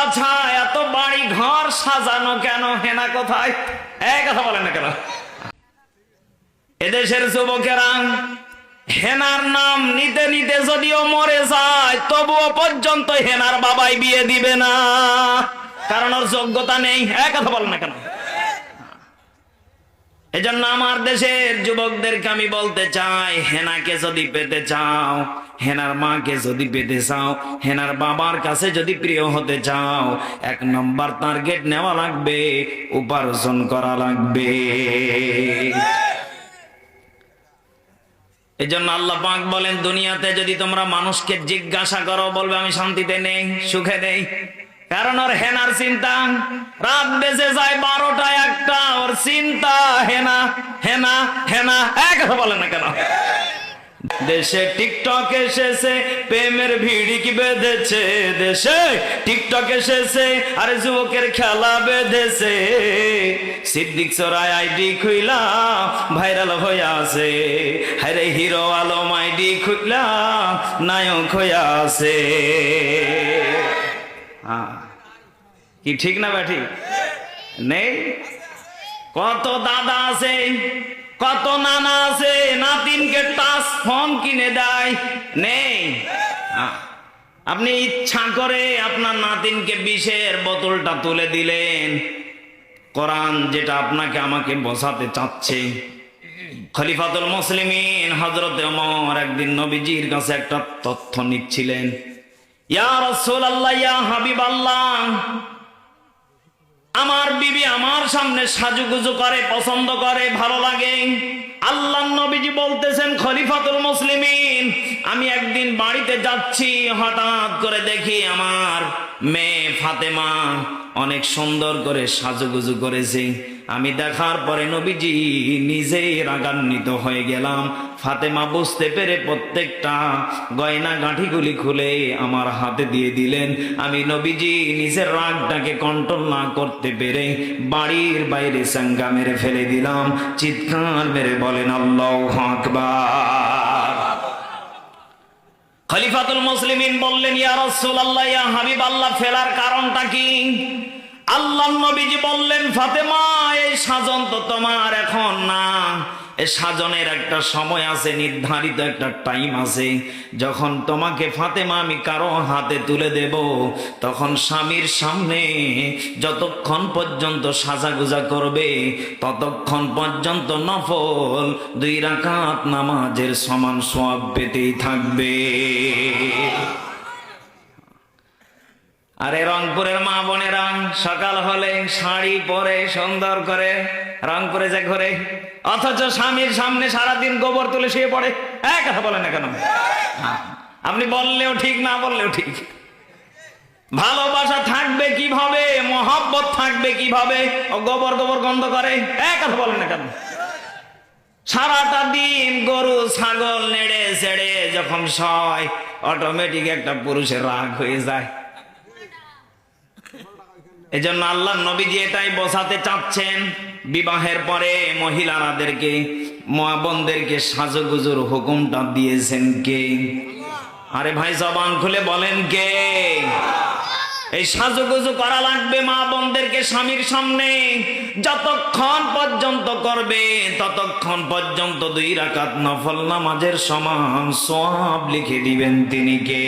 চাচা এত বাড়ি ঘর সাজানো কেন? হেনা কোথায়? কথা বলেন না কেন? এদেশের যুবকেরা, হেনার নাম নিতে নিতে যদিও মরে যায়, তবুও পর্যন্ত হেনার বাবাই বিয়ে দিবে না। কারণ ওর যোগ্যতা নেই। কথা বলেন না কেন? এজন্য আমার দেশের যুবকদেরকে আমি বলতে চাই, হেনাকে যদি পেতে চাও হেনার মাকে যদি পেতে চাও, হেনার বাবার কাছে যদি প্রিয় হতে চাও, এক নম্বর টার্গেট নেওয়া লাগবে, উপার্জন করা লাগবে। এজন্য আল্লাহ পাক বলেন, দুনিয়াতে যদি তোমরা মানুষকে জিজ্ঞাসা করো, বলবে, আমি শান্তিতে নেই, সুখে নেই। কারণ ওর হেনার চিন্তা, রাত বেজে যায় বারোটা একটা, ওর চিন্তা হেনা হেনা হেনা, এক কথা বলে না কেন? দেশে টিকটক এসেছে, প্রেমের ভিড়ি কি বেঁধেছে দেশে। টিকটক এসেছে, আরে যুবকের খেলা বেঁধেছে। সিদ্দিক সরাই আইডি খুইলা, ভাইরাল হয়ে আছে। আরে হিরো আলম আইডি খুইলা, নায়ক হয়ে আছে। কি ঠিক না ব্যাঠি? নেই? কত দাদা আছে? কত নানা আছে, নাতিনকে টাচ ফোন কিনে দেয়। নেই। আপনি ইচ্ছা করে আপনার নাতিনকে বিষের বোতলটা তুলে দিলেন। কোরআন যেটা আপনাকে আমাকে বসাতে চাচ্ছে। খলিফাতুল মুসলিমিন হজরতে ওমর একদিন নবীজির কাছে একটা তথ্য নিচ্ছিলেন। ইয়া রাসূলুল্লাহ, ইয়া হাবিবাল্লাহ আমার বিবি আমার সামনে সাজুগুজু করে, পছন্দ করে, ভালো লাগে। আল্লাহ নবীজি বলতেছেন, খলিফাতুল মুসলিমিন, আমি একদিন বাড়িতে যাচ্ছি, হঠাৎ করে দেখি আমার মেয়ে ফাতেমা অনেক সুন্দর করে সাজুগুজু করেছে। আমি দেখার পরে নবীজি নিজেই রাগান্বিত হয়ে গেলাম। ফাতেমা বুঝতে পেরে প্রত্যেকটা গয়না গাঁঠিগুলি খুলে আমার হাতে দিয়ে দিলেন। আমি নবীজি নিজের রাগটাকে কন্ট্রোল না করতে পেরে বাড়ির বাইরে সাঙ্গা মেরে ফেলে দিলাম। চিৎকার মেরে বলেন, আল্লাহ আকবার। খলিফাতুল মুসলিমিন বললেন, ইয়া রাসূলুল্লাহ, ইয়া হাবিব আল্লাহ ফেলার কারণটা কি? আল্লাহ নবীজি বললেন, ফাতেমা, এই সাজন তো তোমার এখন না। সাজনের একটা সময় আছে, নির্ধারিত একটা টাইম আছে। যখন তোমাকে ফাতেমা আমি কারও হাতে তুলে দেব, তখন স্বামীর সামনে যতক্ষণ পর্যন্ত সাজাগুজা করবে, ততক্ষণ পর্যন্ত নফল দুই রাকাত নামাজের সমান সব পেতেই থাকবে। আরে রংপুরের মা বোনেরা, সকাল হলে শাড়ি পরে সুন্দর করে রংপুরে যে ঘরে, অথচ স্বামীর সামনে সারাদিন গোবর তুলে শুয়ে পড়ে। এক কথা বলেন না কেন? আপনি বললেও ঠিক, না বললেও ঠিক। ভালোবাসা থাকবে কীভাবে, মহব্বত থাকবে কীভাবে, ও গোবর গোবর গন্ধ করে এক কথা বলেন না কেন? সারাটা দিন গরু, ছাগল নেড়ে চেড়ে যখন সয় অটোমেটিক একটা পুরুষের রাগ হয়ে যায়। এজন্য আল্লাহ নবীজি এটাই বসাতে চাচ্ছেন, বিবাহের পরে মহিলারাদেরকে বোনদেরকে সাজুগুজুর হুকুমটা দিয়েছেন কে? আরে ভাই, জবান খুলে বলেন কে? এই সাজুগুজু করা লাগবে মা বোনদেরকে স্বামীর সামনে। যতক্ষণ পর্যন্ত করবে, ততক্ষণ পর্যন্ত দুই রাকাত নফল নামাজের সমান সব লিখে দিবেন তিনি কে?